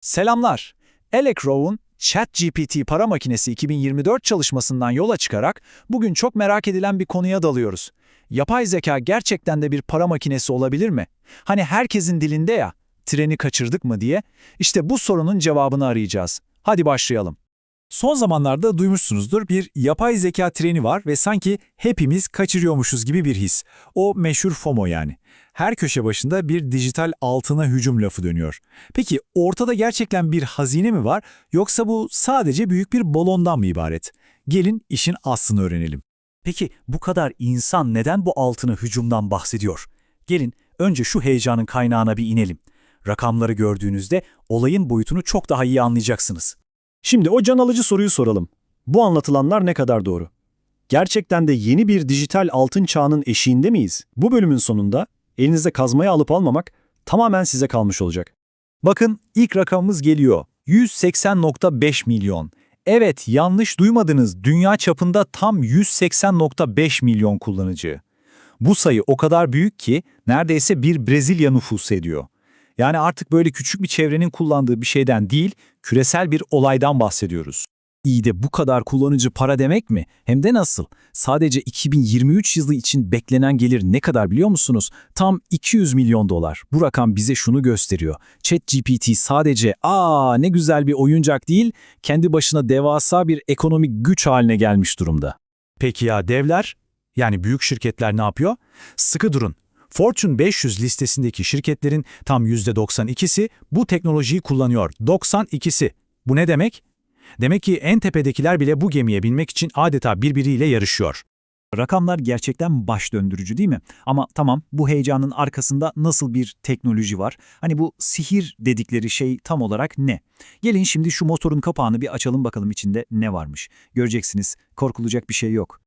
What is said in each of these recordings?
Selamlar. Alec Rowe'un ChatGPT para makinesi 2024 çalışmasından yola çıkarak bugün çok merak edilen bir konuya dalıyoruz. Yapay zeka gerçekten de bir para makinesi olabilir mi? Hani herkesin dilinde ya, treni kaçırdık mı diye. İşte bu sorunun cevabını arayacağız. Hadi başlayalım. Son zamanlarda duymuşsunuzdur bir yapay zeka treni var ve sanki hepimiz kaçırıyormuşuz gibi bir his. O meşhur FOMO yani. Her köşe başında bir dijital altına hücum lafı dönüyor. Peki ortada gerçekten bir hazine mi var yoksa bu sadece büyük bir balondan mı ibaret? Gelin işin aslını öğrenelim. Peki bu kadar insan neden bu altını hücumdan bahsediyor? Gelin önce şu heyecanın kaynağına bir inelim. Rakamları gördüğünüzde olayın boyutunu çok daha iyi anlayacaksınız. Şimdi o can alıcı soruyu soralım. Bu anlatılanlar ne kadar doğru? Gerçekten de yeni bir dijital altın çağının eşiğinde miyiz? Bu bölümün sonunda elinizde kazmayı alıp almamak tamamen size kalmış olacak. Bakın ilk rakamımız geliyor. 180.5 milyon. Evet yanlış duymadınız. Dünya çapında tam 180.5 milyon kullanıcı. Bu sayı o kadar büyük ki neredeyse bir Brezilya nüfusu ediyor. Yani artık böyle küçük bir çevrenin kullandığı bir şeyden değil, küresel bir olaydan bahsediyoruz. İyi de bu kadar kullanıcı para demek mi? Hem de nasıl? Sadece 2023 yılı için beklenen gelir ne kadar biliyor musunuz? Tam 200 milyon dolar. Bu rakam bize şunu gösteriyor. ChatGPT sadece aa ne güzel bir oyuncak değil, kendi başına devasa bir ekonomik güç haline gelmiş durumda. Peki ya devler? Yani büyük şirketler ne yapıyor? Sıkı durun. Fortune 500 listesindeki şirketlerin tam %92'si bu teknolojiyi kullanıyor. 92'si. Bu ne demek? Demek ki en tepedekiler bile bu gemiye binmek için adeta birbiriyle yarışıyor. Rakamlar gerçekten baş döndürücü değil mi? Ama tamam bu heyecanın arkasında nasıl bir teknoloji var? Hani bu sihir dedikleri şey tam olarak ne? Gelin şimdi şu motorun kapağını bir açalım bakalım içinde ne varmış. Göreceksiniz korkulacak bir şey yok.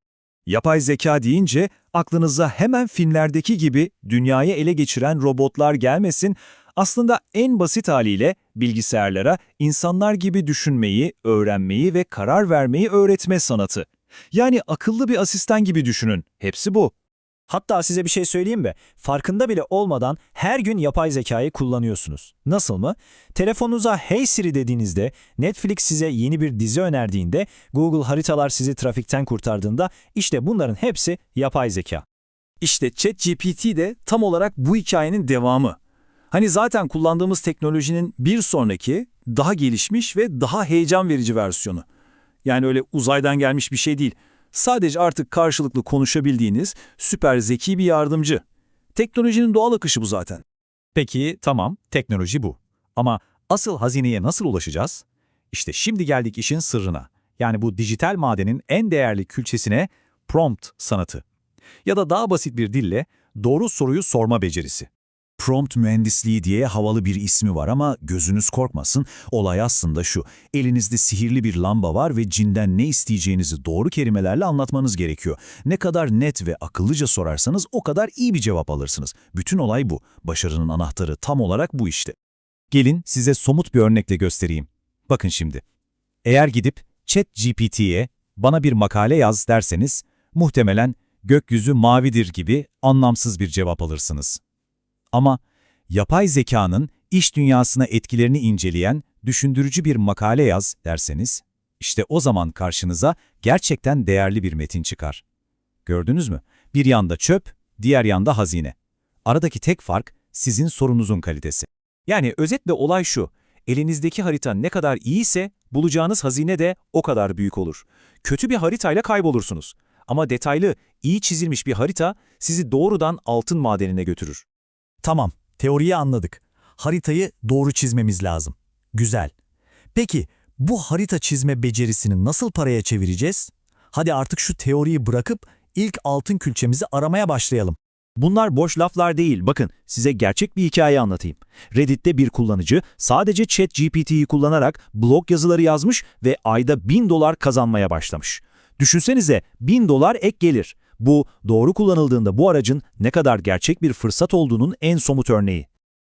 Yapay zeka deyince aklınıza hemen filmlerdeki gibi dünyayı ele geçiren robotlar gelmesin. Aslında en basit haliyle bilgisayarlara insanlar gibi düşünmeyi, öğrenmeyi ve karar vermeyi öğretme sanatı. Yani akıllı bir asistan gibi düşünün. Hepsi bu. Hatta size bir şey söyleyeyim mi? Farkında bile olmadan her gün yapay zekayı kullanıyorsunuz. Nasıl mı? Telefonunuza Hey Siri dediğinizde, Netflix size yeni bir dizi önerdiğinde, Google haritalar sizi trafikten kurtardığında işte bunların hepsi yapay zeka. İşte ChatGPT de tam olarak bu hikayenin devamı. Hani zaten kullandığımız teknolojinin bir sonraki, daha gelişmiş ve daha heyecan verici versiyonu. Yani öyle uzaydan gelmiş bir şey değil. Sadece artık karşılıklı konuşabildiğiniz süper zeki bir yardımcı. Teknolojinin doğal akışı bu zaten. Peki tamam teknoloji bu. Ama asıl hazineye nasıl ulaşacağız? İşte şimdi geldik işin sırrına. Yani bu dijital madenin en değerli külçesine prompt sanatı. Ya da daha basit bir dille doğru soruyu sorma becerisi. Prompt mühendisliği diye havalı bir ismi var ama gözünüz korkmasın. Olay aslında şu. Elinizde sihirli bir lamba var ve cinden ne isteyeceğinizi doğru kelimelerle anlatmanız gerekiyor. Ne kadar net ve akıllıca sorarsanız o kadar iyi bir cevap alırsınız. Bütün olay bu. Başarının anahtarı tam olarak bu işte. Gelin size somut bir örnekle göstereyim. Bakın şimdi. Eğer gidip ChatGPT'ye bana bir makale yaz derseniz, muhtemelen gökyüzü mavidir gibi anlamsız bir cevap alırsınız. Ama yapay zekanın iş dünyasına etkilerini inceleyen düşündürücü bir makale yaz derseniz, işte o zaman karşınıza gerçekten değerli bir metin çıkar. Gördünüz mü? Bir yanda çöp, diğer yanda hazine. Aradaki tek fark sizin sorunuzun kalitesi. Yani özetle olay şu, elinizdeki harita ne kadar iyiyse bulacağınız hazine de o kadar büyük olur. Kötü bir haritayla kaybolursunuz. Ama detaylı, iyi çizilmiş bir harita sizi doğrudan altın madenine götürür. Tamam, teoriyi anladık. Haritayı doğru çizmemiz lazım. Güzel. Peki bu harita çizme becerisini nasıl paraya çevireceğiz? Hadi artık şu teoriyi bırakıp ilk altın külçemizi aramaya başlayalım. Bunlar boş laflar değil. Bakın size gerçek bir hikaye anlatayım. Reddit'te bir kullanıcı sadece ChatGPT'yi kullanarak blog yazıları yazmış ve ayda 1000 dolar kazanmaya başlamış. Düşünsenize 1000 dolar ek gelir. Bu doğru kullanıldığında bu aracın ne kadar gerçek bir fırsat olduğunun en somut örneği.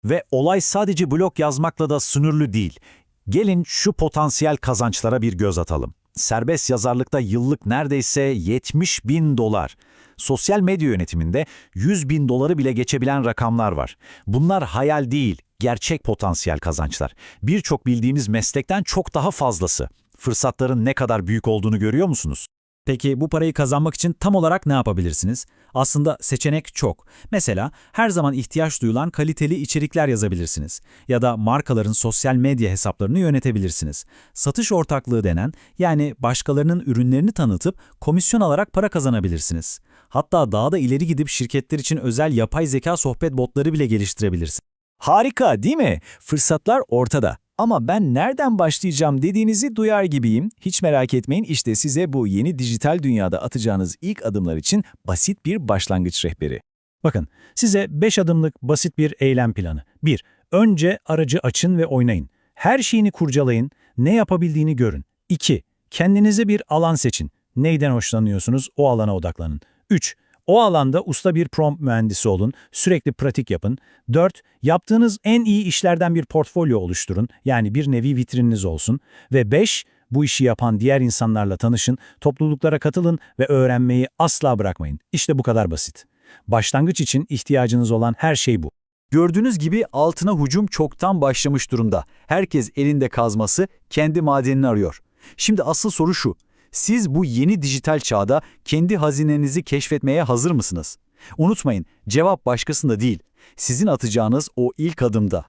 Ve olay sadece blog yazmakla da sınırlı değil. Gelin şu potansiyel kazançlara bir göz atalım. Serbest yazarlıkta yıllık neredeyse 70 bin dolar. Sosyal medya yönetiminde 100 bin doları bile geçebilen rakamlar var. Bunlar hayal değil, Gerçek potansiyel kazançlar. Birçok bildiğimiz meslekten çok daha fazlası. Fırsatların ne kadar büyük olduğunu görüyor musunuz? Peki bu parayı kazanmak için tam olarak ne yapabilirsiniz? Aslında seçenek çok. Mesela her zaman ihtiyaç duyulan kaliteli içerikler yazabilirsiniz. Ya da markaların sosyal medya hesaplarını yönetebilirsiniz. Satış ortaklığı denen yani başkalarının ürünlerini tanıtıp komisyon alarak para kazanabilirsiniz. Hatta daha da ileri gidip şirketler için özel yapay zeka sohbet botları bile geliştirebilirsiniz. Harika değil mi? Fırsatlar ortada. Ama ben nereden başlayacağım dediğinizi duyar gibiyim. Hiç merak etmeyin işte size bu yeni dijital dünyada atacağınız ilk adımlar için basit bir başlangıç rehberi. Bakın, size 5 adımlık basit bir eylem planı. 1. Önce aracı açın ve oynayın. Her şeyini kurcalayın, ne yapabildiğini görün. 2. Kendinize bir alan seçin. Neyden hoşlanıyorsunuz, o alana odaklanın. 3. O alanda usta bir prompt mühendisi olun, sürekli pratik yapın. 4. Yaptığınız en iyi işlerden bir portfolyo oluşturun, yani bir nevi vitrininiz olsun. Ve 5. Bu işi yapan diğer insanlarla tanışın, topluluklara katılın ve öğrenmeyi asla bırakmayın. İşte bu kadar basit. Başlangıç için ihtiyacınız olan her şey bu. Gördüğünüz gibi altına hücum çoktan başlamış durumda. Herkes elinde kazması, kendi madenini arıyor. Şimdi asıl soru şu. Siz bu yeni dijital çağda kendi hazinenizi keşfetmeye hazır mısınız? Unutmayın, cevap başkasında değil. Sizin atacağınız o ilk adımda.